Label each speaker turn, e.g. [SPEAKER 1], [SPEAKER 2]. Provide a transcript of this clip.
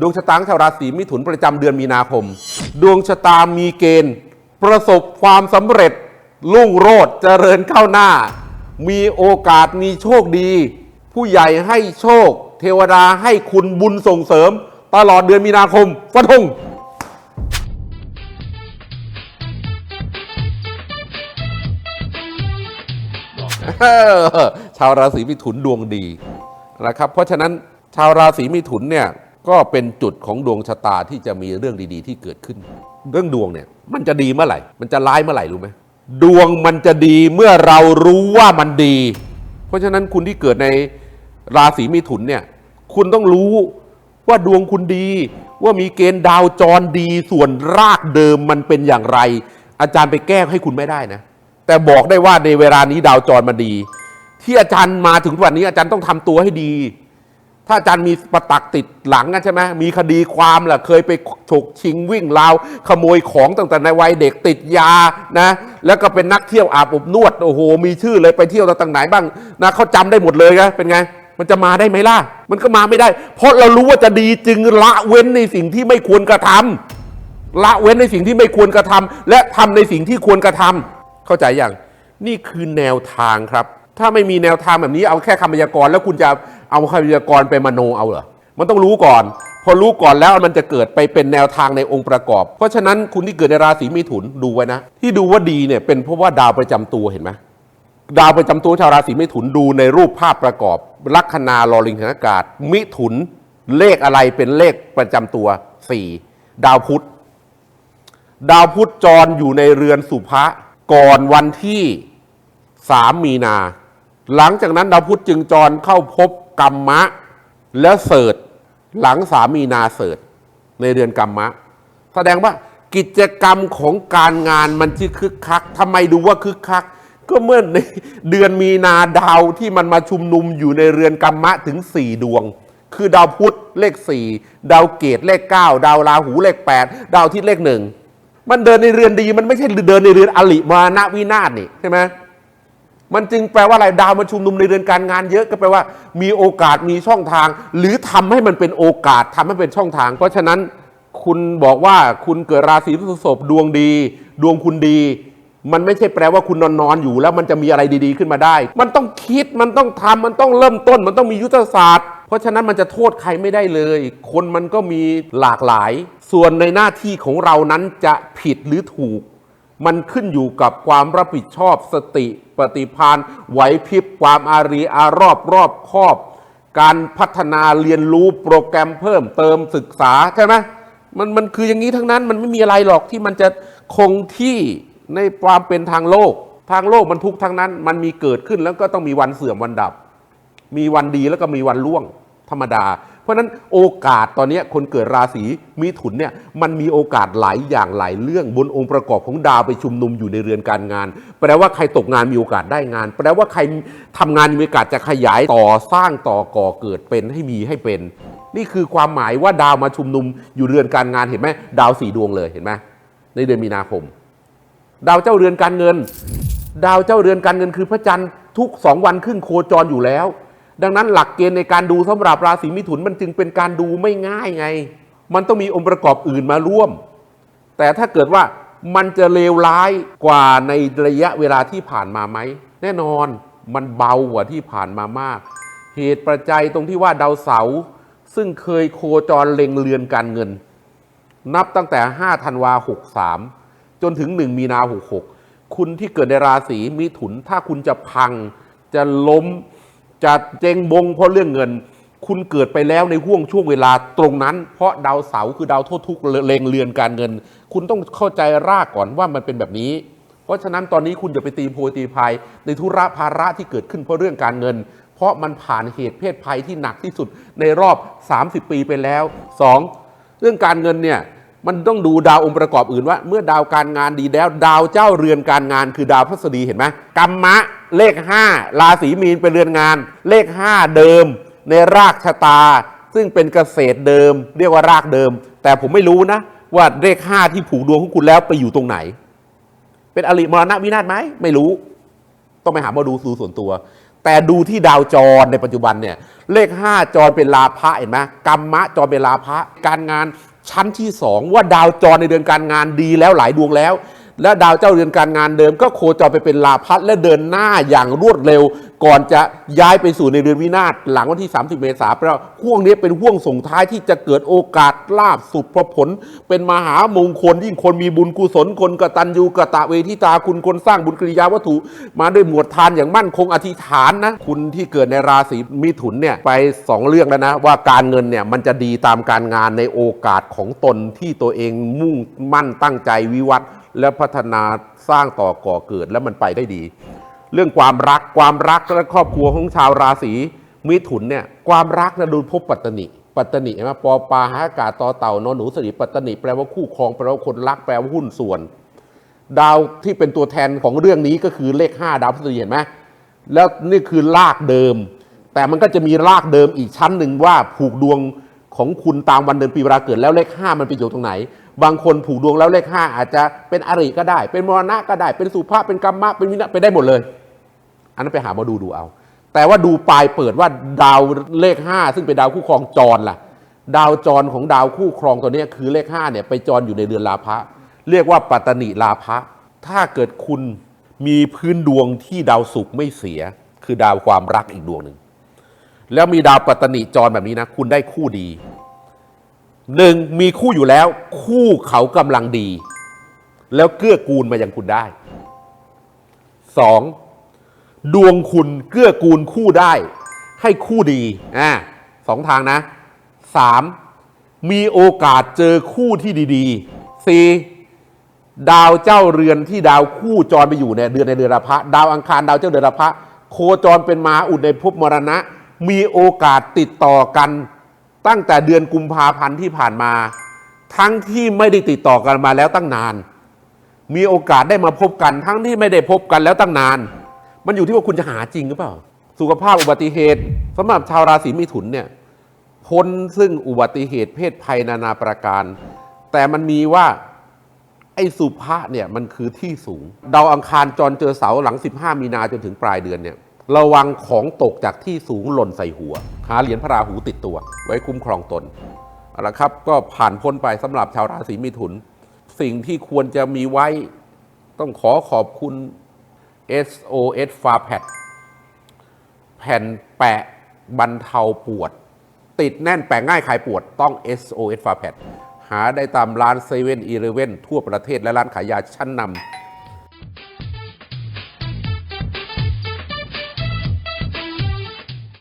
[SPEAKER 1] ดวงชะตาของชาวราศีมิถุนประจำเดือนมีนาคม ดวงชะตามีเกณฑ์ ประสบความสำเร็จรุ่งโรจน์เจริญเข้าหน้า มีโอกาสมีโชคดี ผู้ใหญ่ให้โชค เทวดาให้คุณบุญส่งเสริม ตลอดเดือนมีนาคมฟันธงชาวราศีมิถุนดวงดีนะครับเพราะฉะนั้นชาวราศีมิถุนเนี่ย ก็เป็นจุดของดวงชะตาที่จะมีเรื่องดีๆ ที่เกิดขึ้น เรื่องดวงเนี่ยมันจะดีเมื่อไหร่ มันจะร้ายเมื่อไหร่รู้ไหมดวงมันจะดีเมื่อเรารู้ว่ามันดี เพราะฉะนั้นคุณที่เกิดในราศีมิถุนเนี่ย คุณต้องรู้ว่าดวงคุณดี ว่ามีเกณฑ์ดาวจรดีส่วนรากเดิมมันเป็นอย่างไร อาจารย์ไปแก้ให้คุณไม่ได้นะ แต่บอกได้ว่าในเวลานี้ดาวจรมาดี ที่อาจารย์มาถึงวันนี้อาจารย์ต้องทำตัวให้ดี ถ้าอาจารย์มีประตักติดหลังนะใช่ไหมมีคดีความแหละเคยไปฉกชิงวิ่งราว ขโมยของตั้งแต่ในวัยเด็กติดยานะ แล้วก็เป็นนักเที่ยวอาบอบนวดโอ้โห มีชื่อเลยไปเที่ยวต่างไหนบ้างนะเขาจำได้หมดเลยนะเป็นไง มันจะมาได้ไหมล่ะ มันก็มาไม่ได้ เพราะเรารู้ว่าจะดีจึงละเว้นในสิ่งที่ไม่ควรกระทำละเว้นในสิ่งที่ไม่ควรกระทำและทำในสิ่งที่ควรกระทำเข้าใจอย่างนี่คือแนวทางครับ ถ้าไม่มีแนวทางแบบนี้เอาแค่คำพยากรณ์แล้วคุณจะ เอาคำพยากรไปมโนเอาเหรอ มันต้องรู้ก่อน พอรู้ก่อนแล้วมันจะเกิดไปเป็นแนวทางในองค์ประกอบ เพราะฉะนั้นคุณที่เกิดในราศีมิถุนดูไว้นะ ที่ดูว่าดีเนี่ยเป็นเพราะว่าดาวประจำตัวเห็นไหมดาวประจำตัวชาวราศีมิถุนดูในรูปภาพประกอบ ลัคนาลอลิงธนากาศ มิถุนเลขอะไรเป็นเลขประจำตัว 4 ดาวพุธ ดาวพุธจรอยู่ในเรือนสุภะก่อนวันที่ 3 มีนา หลังจากนั้นดาวพุธจึงจรเข้าพบ กรรมะ และเสิร์ชหลัง3มีนาเสิร์ชในเรือนกรรมะ แสดงว่ากิจกรรมของการงานมันที่คึกคักทำไมดูว่าคึกคัก ก็เมื่อในเดือนมีนาดาวที่มันมาชุมนุมอยู่ในเรือนกรรมะถึง4ดวง คือดาวพุธเลข4ดาวเกตเลข9ดาวราหูเลข8ดาวทิตย์เลขหนึ่งมันเดินในเรือนดีมันไม่ใช่เดินในเรือนอลิมานะวินาศนี่ใช่ไหม มันจึงแปลว่าอะไรดาวมาชุมนุมในเรือนการงานเยอะก็แปลว่า มีโอกาสมีช่องทาง หรือทำให้มันเป็นโอกาสทำให้เป็นช่องทาง เพราะฉะนั้นคุณบอกว่าคุณเกิดราศีพฤษภดวงดี ดวงคุณดี มันไม่ใช่แปลว่าคุณนอนนอนอยู่แล้วมันจะมีอะไรดีๆขึ้นมาได้ มันต้องคิดมันต้องทำมันต้องเริ่มต้น มันต้องมียุทธศาสตร์ เพราะฉะนั้นมันจะโทษใครไม่ได้เลย คนมันก็มีหลากหลาย ส่วนในหน้าที่ของเรานั้นจะผิดหรือถูก มันขึ้นอยู่กับความรับผิดชอบสติปฏิภาณไหวพริบความอารีอารอบรอบครอบ การพัฒนาเรียนรู้โปรแกรมเพิ่มเติมศึกษาใช่ไหมมันมันคืออย่างนี้ทั้งนั้นมันไม่มีอะไรหรอกที่มันจะคงที่ในความเป็นทางโลก ทางโลกมันทุกทั้งนั้น มันมีเกิดขึ้นแล้วก็ต้องมีวันเสื่อมวันดับ มีวันดีแล้วก็มีวันล่วงธรรมดา เพราะฉะนั้นโอกาสตอนนี้คนเกิดราศีมีถุนเนี่ยมันมีโอกาสหลายอย่างหลายเรื่องบนองค์ประกอบของดาวไปชุมนุมอยู่ในเรือนการงาน แปลว่าใครตกงานมีโอกาสได้งาน แปลว่าใครทำงานมีโอกาสจะขยายต่อสร้างต่อก่อเกิดเป็นให้มีให้เป็น นี่คือความหมายว่าดาวมาชุมนุมอยู่เรือนการงานเห็นไหมดาวสี่ดวงเลยเห็นไหมในเดือนมีนาคม ดาวเจ้าเรือนการเงิน ดาวเจ้าเรือนการเงินคือพระจันทร์ทุกสองวันครึ่งโคจรอยู่แล้ว ดังนั้นหลักเกณฑ์ในการดูสำหรับราศีมิถุนมันจึงเป็นการดูไม่ง่ายไง มันต้องมีองค์ประกอบอื่นมาร่วม แต่ถ้าเกิดว่ามันจะเลวร้ายกว่าในระยะเวลาที่ผ่านมาไหม แน่นอนมันเบากว่าที่ผ่านมามาก เหตุปัจจัยตรงที่ว่าดาวเสาร์ซึ่งเคยโคจรเล็งเรือนการเงิน นับตั้งแต่ 5 ธันวา 63 จนถึง 1 มีนา 66 คุณที่เกิดในราศีมิถุน ถ้าคุณจะพังจะล้ม จะเจงบงเพราะเรื่องเงิน คุณเกิดไปแล้วในห่วงช่วงเวลาตรงนั้น เพราะดาวเสาร์คือดาวโทษทุกข์เลงเรือนการเงิน คุณต้องเข้าใจรากก่อนว่ามันเป็นแบบนี้ เพราะฉะนั้นตอนนี้คุณอย่าไปตีโพยตีพายในธุระภาระที่เกิดขึ้นเพราะเรื่องการเงิน เพราะมันผ่านเหตุเพศภัยที่หนักที่สุดในรอบ 30 ปีไปแล้ว 2. เรื่องการเงินเนี่ยมันต้องดูดาวองค์ประกอบอื่นว่า เมื่อดาวการงานดีแล้ว ดาวเจ้าเรือนการงานคือดาวพฤษฎีเห็นไหมกรรมะ เลข 5 ราศีมีนเป็นเรือนงาน เลข 5 เดิม ในรากชะตา ซึ่งเป็นเกษตรเดิม เรียกว่ารากเดิม แต่ผมไม่รู้นะ ว่าเลข 5 ที่ผูกดวงของคุณแล้วไปอยู่ตรงไหน เป็นอริมรณะวินาศไหมไม่รู้ ต้องไปหามาดูสูส่วนตัว แต่ดูที่ดาวจรในปัจจุบันเนี่ยเลข 5 จรเป็นลาภะเห็นไหมกรรมะจรเป็นลาภะการงานชั้นที่2ว่าดาวจรในเดือนการงานดีแล้วหลายดวงแล้ว และดาวเจ้าเรือนการงานเดิมก็โคจรไปเป็นลาพัดและเดินหน้าอย่างรวดเร็ว ก่อนจะย้ายไปสู่ในเดือนวินาศหลังวันที่ 30 เมษายนเพราห่วงนี้เป็นห่วงส่งท้ายที่จะเกิดโอกาสลาบสุขผล เป็นมหามงคลยิ่งคนมีบุญกุศลคนกตัญญูกะตะเวทิตาคุณคนสร้างบุญกิริยาวัตถุ มาด้วยหมวดทานอย่างมั่นคงอธิษฐานนะคุณที่เกิดในราศีมิถุนเนี่ยไปสองเรื่องแล้วนะว่าการเงินเนี่ยมันจะดีตามการงานในโอกาสของตนที่ตัวเองมุ่งมั่นตั้งใจวิวัฒน์ และพัฒนาสร้างต่อก่อเกิดแล้วมันไปได้ดี เรื่องความรักความรักและครอบครัวของชาวราศีมิถุนเนี่ยความรักนะดูพบปัตตนิปัตตนิเห็นไหมปอปลาหากาตอเต่านอนหนูสนิปัตตนิแปลว่าคู่ครองแปลว่าคนรักแปลว่าหุ้นส่วน ดาวที่เป็นตัวแทนของเรื่องนี้ก็คือเลข 5 ดาวพฤหัสบดีเห็นไหมแล้วนี่คือรากเดิม แต่มันก็จะมีรากเดิมอีกชั้นหนึ่งว่าผูกดวงของคุณตามวันเดือนปีเวลาเกิดแล้วเลข 5 มันไปอยู่ตรงไหน บางคนผูกดวงแล้วเลข5อาจจะเป็นอริก็ได้ เป็นมรณะก็ได้ เป็นสุภาพเป็นกรรมะเป็นวินะไปได้หมดเลย อันนั้นไปหามาดูดูเอา แต่ว่าดูปลายเปิดว่าดาวเลข5ซึ่งเป็นดาวคู่ครองจรล่ะ ดาวจรของดาวคู่ครองตัวนี้คือเลข5เนี่ยไปจรอยู่ในเรือนลาภะเรียกว่าปัตตนิลาภะถ้าเกิดคุณมีพื้นดวงที่ดาวศุกร์ไม่เสีย คือดาวความรักอีกดวงหนึ่งแล้วมีดาวปัตตนิจรแบบนี้นะ คุณได้คู่ดี หนึ่งมีคู่อยู่แล้ว คู่เขากำลังดี แล้วเกื้อกูลมาอย่างคุณได้สองดวงคุณเกื้อกูลคู่ได้ ให้คู่ดีอ่าสองทางนะสามมีโอกาสเจอคู่ที่ดีๆสี่ดาวเจ้าเรือนที่ดาวคู่จรไปอยู่ในเดือนในเดือนละพะดาวอังคารดาวเจ้าเดือนละพะโคจรเป็นมาอุดในภพมรณะ มีโอกาสติดต่อกัน ตั้งแต่เดือนกุมภาพันธ์ที่ผ่านมา ทั้งที่ไม่ได้ติดต่อกันมาแล้วตั้งนาน มีโอกาสได้มาพบกัน ทั้งที่ไม่ได้พบกันแล้วตั้งนาน มันอยู่ที่ว่าคุณจะหาจริงหรือเปล่า สุขภาพอุบัติเหตุสำหรับชาวราศีมิถุนเนี่ยพ้นซึ่งอุบัติเหตุเพศภัยนานาประการ แต่มันมีว่าไอ้สุภะเนี่ยมันคือที่สูง ดาวอังคารจรเจอเสาหลัง 15 มีนาจนถึงปลายเดือนเนี่ย ระวังของตกจากที่สูงหล่นใส่หัว หาเหรียญพระราหูติดตัว ไว้คุ้มครองตนเอาละครับ ก็ผ่านพ้นไปสำหรับชาวราศีมิถุน สิ่งที่ควรจะมีไว้ต้องขอขอบคุณ SOS f a p a d แผ่นแปะบรรเทาปวด ติดแน่นแปะง่ายคลายปวดต้อง SOS f a p a d หาได้ตามร้านเซเว่นอีเลเว่นทั่วประเทศและร้านขายยาชั้นนำ